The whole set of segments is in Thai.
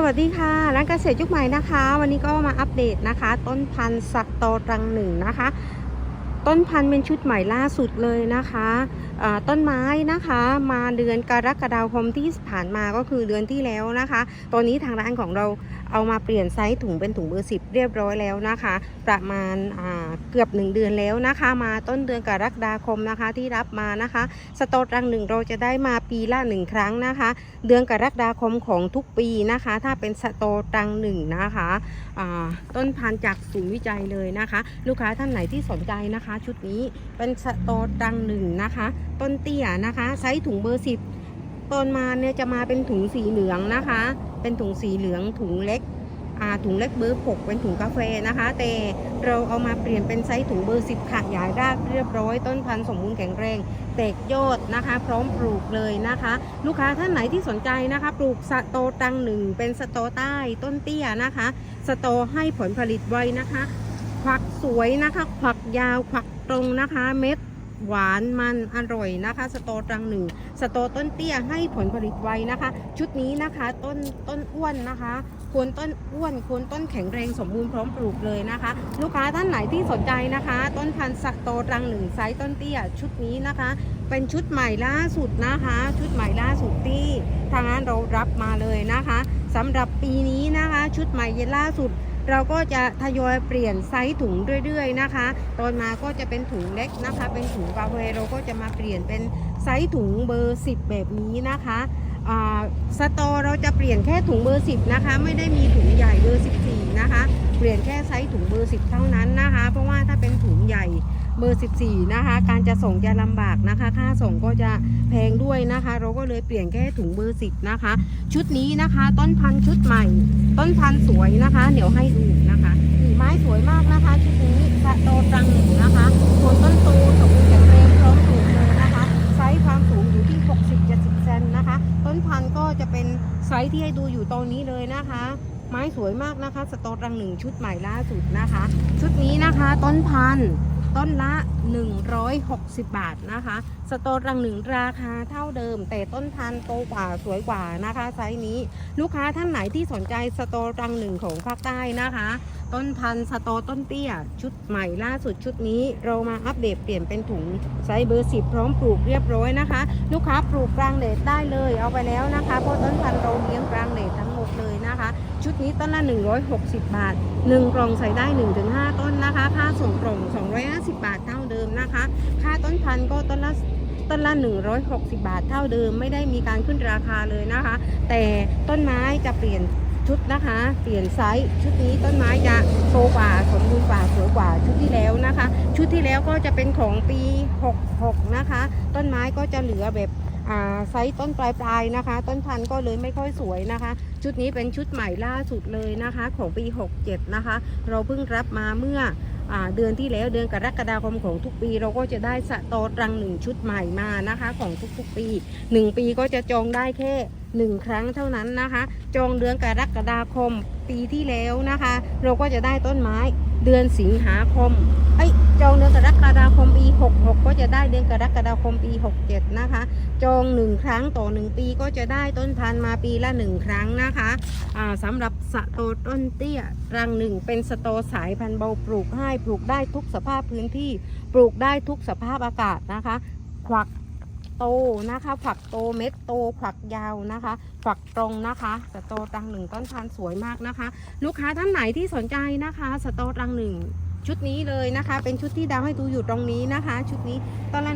สวัสดีค่ะร้านเกษตรยุคใหม่นะคะ วันนี้ก็มาอัปเดตนะคะ ต้นพันธุ์สักโตรังหนึ่งนะคะ ต้นพันธุ์เป็นชุดใหม่ล่าสุดเลยนะคะ ต้นไม้นะคะ มาเดือนกรกฎาคมที่ผ่านมาก็คือเดือนที่แล้วนะคะ ตอนนี้ทางร้านของเราเอามาเปลี่ยนไซส์ถุงเป็นถุงเบอร์สิบเรียบร้อยแล้วนะคะ ประมาณาเกือบ 1 เดือนแล้วนะคะ มาต้นเดือนกรกฎาคมนะคะที่รับมานะคะสโตรังหนึ่งเราจะได้มาปีละหนึ่งครั้งนะคะ เดือนกรกฎาคมของทุกปีนะคะ ถ้าเป็นสโตรังหนึ่งนะคะต้นพันธุ์จากศูนย์วิจัยเลยนะคะ ลูกค้าท่านไหนที่สนใจนะคะ ชุดนี้เป็นสโตรังหนึ่งนะคะ ต้นเตี้ยนะคะไซส์ถุงเบอร์สิบต้นมาเนี่ยจะมาเป็นถุงสีเหลืองนะคะ เป็นถุงสีเหลืองถุงเล็กอ่าถุงเล็กเบอร์6เป็นถุงกาแฟนะคะ แต่เราเอามาเปลี่ยนเป็นไซส์ถุงเบอร์ 10ค่ะยายรากเรียบร้อยต้นพันธุ์สมบูรณ์แข็งแรง แตกยอดนะคะ พร้อมปลูกเลยนะคะ ลูกค้าท่านไหนที่สนใจนะคะ ปลูกสโตตังหนึ่งเป็นสโตใต้ต้นเตี้ยนะคะ สโตให้ผลผลิตไวนะคะ ควักสวยนะคะควักยาวควักตรงนะคะ เม็ด หวานมันอร่อยนะคะสโตตังหนึ่งสโตต้นเตี้ยให้ผลผลิตไวนะคะ ชุดนี้นะคะต้นต้นอ้วนนะคะควรต้นอ้วนควรต้นแข็งแรงสมบูรณ์พร้อมปลูกเลยนะคะ ลูกค้าท่านไหนที่สนใจนะคะ ต้นพันธุ์สโตตังหนึ่งไซส์ต้นเตี้ยชุดนี้นะคะ เป็นชุดใหม่ล่าสุดนะคะ ชุดใหม่ล่าสุดที่ทางร้านเรารับมาเลยนะคะสำหรับปีนี้นะคะ ชุดใหม่เย็นล่าสุด เราก็จะทยอยเปลี่ยนไซส์ถุงเรื่อยๆนะคะ ตอนมาก็จะเป็นถุงเล็กนะคะ เป็นถุงกาเวเราก็จะมาเปลี่ยนเป็นไซส์ถุงเบอร์ 10 แบบนี้นะคะอ่าสตอเราจะเปลี่ยนแค่ถุงเบอร์ 10 นะคะ ไม่ได้มีถุงใหญ่เบอร์ 14 นะคะ เปลี่ยนแค่ไซส์ถุงเบอร์ 10 เท่านั้นนะคะ เพราะว่าถ้าเป็นถุง เบอร์ 14 นะคะ การจะส่งจะลำบากนะคะ ค่าส่งก็จะแพงด้วยนะคะ เราก็เลยเปลี่ยนแค่ถุงเบอร์ 10 นะคะ ชุดนี้นะคะ ต้นพันธุ์ชุดใหม่ ต้นพันธุ์สวยนะคะ เดี๋ยวให้ดูนะคะนี่ไม้สวยมากนะคะ ชุดนี้สะโตตรังหนึ่งนะคะโคนต้นโตสมบูรณ์แข็งแรงพร้อมปลูกเลยนะคะไซส์ความสูงอยู่ที่ 60-70เซนนะคะ ต้นพันธุ์ก็จะเป็นไซส์ที่ให้ดูอยู่ตรงนี้เลยนะคะไม้สวยมากนะคะสโตรังหนึ่งชุดใหม่ล่าสุดนะคะ ชุดนี้นะคะ ต้นพันธุ์ ต้นละ 160 บาทนะคะ สโตรังหนึ่งราคาเท่าเดิม แต่ต้นพันโตกว่าสวยกว่านะคะไซส์นี้ ลูกค้าท่านไหนที่สนใจสโตรังหนึ่งของภาคใต้นะคะ ต้นพันธุ์สโตต้นเตี้ย ชุดใหม่ล่าสุดชุดนี้ เรามาอัปเดตเปลี่ยนเป็นถุงไซส์เบอร์สิบพร้อมปลูกเรียบร้อยนะคะ ลูกค้าปลูกกลางเดดได้เลยเอาไปแล้วนะคะเพราะต้นพันธุ์เราเลี้ยงกลางเดดทั้งหมดเลยนะคะ ชุดนี้ต้นละ 160 บาท 1 กล่องใส่ได้ 1-5 ต้นนะคะ ค่าส่งกล่อง 250 บาทเท่าเดิมนะคะ ค่าต้นพันธุ์ก็ต้นละต้นละ 160 บาทเท่าเดิมไม่ได้มีการขึ้นราคาเลยนะคะ แต่ต้นไม้จะเปลี่ยน ชุดนะคะ เปลี่ยนไซส์ชุดนี้ต้นไม้จะโตกว่าสมบูรณ์กว่าสวยกว่าชุดที่แล้วนะคะ ชุดที่แล้วก็จะเป็นของปี 66 นะคะ ต้นไม้ก็จะเหลือแบบไซส์ต้นปลายๆนะคะ ต้นพันธุ์ก็เลยไม่ค่อยสวยนะคะ ชุดนี้เป็นชุดใหม่ล่าสุดเลยนะคะ ของปี 67 นะคะ เราเพิ่งรับมาเมื่อ เดือนที่แล้วเดือนกรกฎาคมของทุกปี เราก็จะได้สโตตรังหนึ่งชุดใหม่มานะคะของทุกๆปี 1 ปีก็จะจองได้แค่ 1 ครั้งเท่านั้นนะคะ จองเดือนกรกฎาคมปีที่แล้วนะคะ เราก็จะได้ต้นไม้ เดือนสิงหาคมเอ้ยจองเดือนกรกฎาคมปี 66 ก็จะได้เดือนกรกฎาคมปี 67 นะคะ จองหนึ่งครั้งต่อหนึ่งปีก็จะได้ต้นพันธุ์มาปีละหนึ่งครั้งนะคะอ่าสำหรับสโตต้นเตี้ยรังหนึ่งเป็นสโตสายพันธุ์เบาปลูกให้ปลูกได้ทุกสภาพพื้นที่ ปลูกได้ทุกสภาพอากาศนะคะขวัก โตนะคะ ฝักโตเม็ดโตขวักยาวนะคะ ฝักตรงนะคะสโตรังหนึ่งต้นพันสวยมากนะคะ ลูกค้าท่านไหนที่สนใจนะคะสโตรังหนึ่งชุดนี้เลยนะคะ เป็นชุดที่ดาวให้ดูอยู่ตรงนี้นะคะ ชุดนี้ต้นละ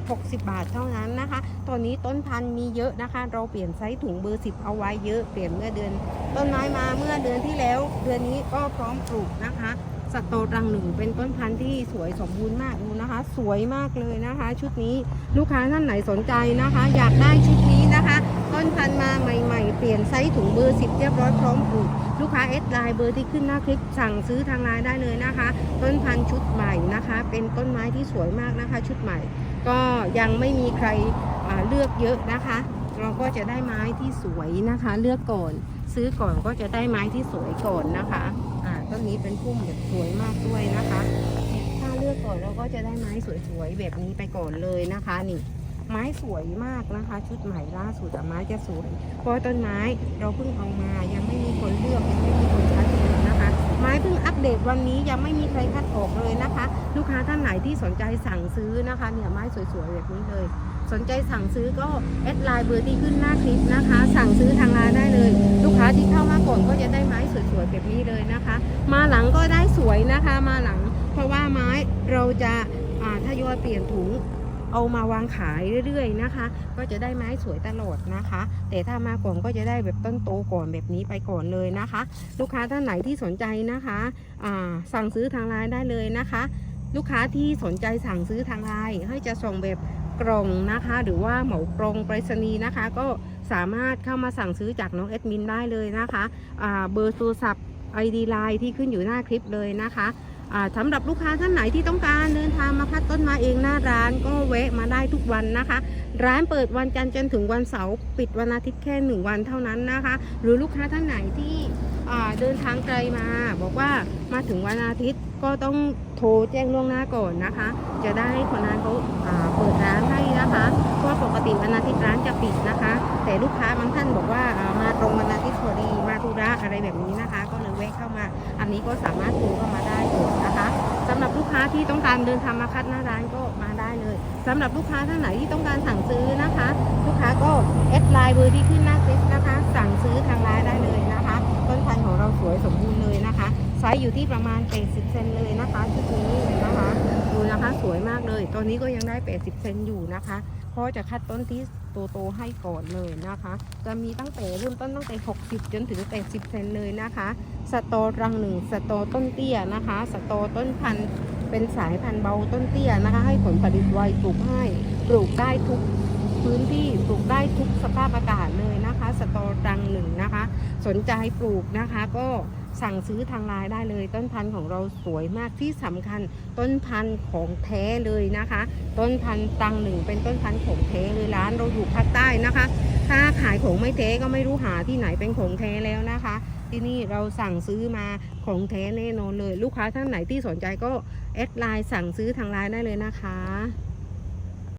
160 บาทเท่านั้นนะคะ ตอนนี้ต้นพันธุ์มีเยอะนะคะ เราเปลี่ยนไซส์ถุงเบอร์ 10 เอาไว้เยอะ เปลี่ยนเมื่อเดือน ต้นไม้มาเมื่อเดือนที่แล้ว เดือนนี้ก็พร้อมปลูกนะคะ สโตรังหนึ่งเป็นต้นพันธุ์ที่สวยสมบูรณ์มากดูนะคะ สวยมากเลยนะคะ ชุดนี้ลูกค้าท่านไหนสนใจนะคะ อยากได้ชุดนี้นะคะ ต้นพันธุ์มาใหม่ ๆ เปลี่ยนไซส์ถุงเบอร์10เรียบร้อยพร้อมปลูกลูกค้าเอสไลน์เบอร์ที่ขึ้นหน้าคลิปสั่งซื้อทางไลน์ได้เลยนะคะ ต้นพันธุ์ชุดใหม่นะคะ เป็นต้นไม้ที่สวยมากนะคะ ชุดใหม่ ก็ยังไม่มีใครเลือกเยอะนะคะ เราก็จะได้ไม้ที่สวยนะคะ เลือกก่อนซื้อก่อนก็จะได้ไม้ที่สวยก่อนนะคะ ต้นนี้เป็นพุ่มแบบสวยมากด้วยนะคะ ถ้าเลือกก่อนเราก็จะได้ไม้สวยๆแบบนี้ไปก่อนเลยนะคะนี่ไม้สวยมากนะคะ ชุดใหม่ล่าสุดอะไม้จะสวยเพราะต้นไม้เราเพิ่งเอามายังไม่มีคนเลือกยังไม่มีคนชัดเจนนะคะ ไม้เพิ่งอัปเดตวันนี้ยังไม่มีใครคัดออกเลยนะคะ ลูกค้าท่านไหนที่สนใจสั่งซื้อนะคะ เนี่ยไม้สวยๆแบบนี้เลย สนใจสั่งซื้อก็แอดไลน์เบอร์ที่ขึ้นหน้าคลิปนะคะ สั่งซื้อทางไลน์ได้เลย ลูกค้าที่เข้ามาก่อนก็จะได้ไม้สวยๆแบบนี้เลยนะคะ มาหลังก็ได้สวยนะคะ มาหลัง เพราะว่าไม้เราจะอ่าทยอยเปลี่ยนถุงเอามาวางขายเรื่อยๆนะคะ ก็จะได้ไม้สวยตลอดนะคะ แต่ถ้ามาก่อนก็จะได้แบบต้นโตก่อนแบบนี้ไปก่อนเลยนะคะ ลูกค้าท่านไหนที่สนใจนะคะสั่งซื้อทางไลน์ได้เลยนะคะ ลูกค้าที่สนใจสั่งซื้อทางไลน์ให้จะส่งแบบ กล่องนะคะ หรือว่าเหมากรงไปรษณีย์นะคะ ก็สามารถเข้ามาสั่งซื้อจากน้องแอดมินได้เลยนะคะเบอร์โทรศัพท์ ID ไลน์ที่ขึ้นอยู่หน้าคลิปเลยนะคะสำหรับลูกค้าท่านไหนที่ต้องการเดินทางมาคัดต้นมาเองหน้าร้านก็แวะมาได้ทุกวันนะคะ ร้านเปิดวันจันทร์จนถึงวันเสาร์ปิดวันอาทิตย์แค่หนึ่งวันเท่านั้นนะคะ หรือลูกค้าท่านไหนที่เดินทางไกลมา บอกว่ามาถึงวันอาทิตย์ก็ต้อง รแจ้งล่วงหน้าก่อนนะคะ จะได้คนนั้นเขาเปิดร้านให้นะคะเพราะว่าปกติวันอาทิตย์ร้านจะปิดนะคะ แต่ลูกค้าบางท่านบอกว่ามาตรงวันอาทิตย์พอดีมาธุระอะไรแบบนี้นะคะ ก็เลยแวะเข้ามา อันนี้ก็สามารถโทรเข้ามาได้ก่อนนะคะสำหรับลูกค้าที่ต้องการเดินทางมาคัดหน้าร้านก็มาได้เลยสำหรับลูกค้าท่านไหนที่ต้องการสั่งซื้อนะคะ ลูกค้าก็แอดไลน์เบอร์ที่ขึ้นหน้าคลิปนะคะ สั่ง อยู่ที่ประมาณ 80 เซนเลยนะคะชุดนี้นะคะดูนะคะสวยมากเลย ตอนนี้ก็ยังได้ 80 เซนอยู่นะคะเพราะจะคัดต้นที่โตๆให้ก่อนเลยนะคะ จะมีตั้งแต่เริ่มต้นตั้งแต่ 60 จนถึง 80 เซนเลยนะคะ สตอรังหนึ่งสตอต้นเตี้ยนะคะ สตอต้นพันธุ์เป็นสายพันธุ์เบาต้นเตี้ยนะคะ ให้ผลผลิตไวปลูกให้ปลูกได้ทุกพื้นที่ปลูกได้ทุกสภาพอากาศเลยนะคะ สตอรังหนึ่งนะคะ สนใจปลูกนะคะก็ สั่งซื้อทางไลน์ได้เลย ต้นพันธุ์ของเราสวยมากที่สำคัญ ต้นพันธุ์ของแท้เลยนะคะ ต้นพันธุ์ตังหนึ่งเป็นต้นพันธุ์ของแท้เลยร้านเราอยู่ภาคใต้นะคะ ถ้าขายของไม่แท้ก็ไม่รู้หาที่ไหนเป็นของแท้แล้วนะคะ ที่นี่เราสั่งซื้อมาของแท้แน่นอนเลย ลูกค้าท่านไหนที่สนใจก็แอดไลน์สั่งซื้อทางไลน์ได้เลยนะคะ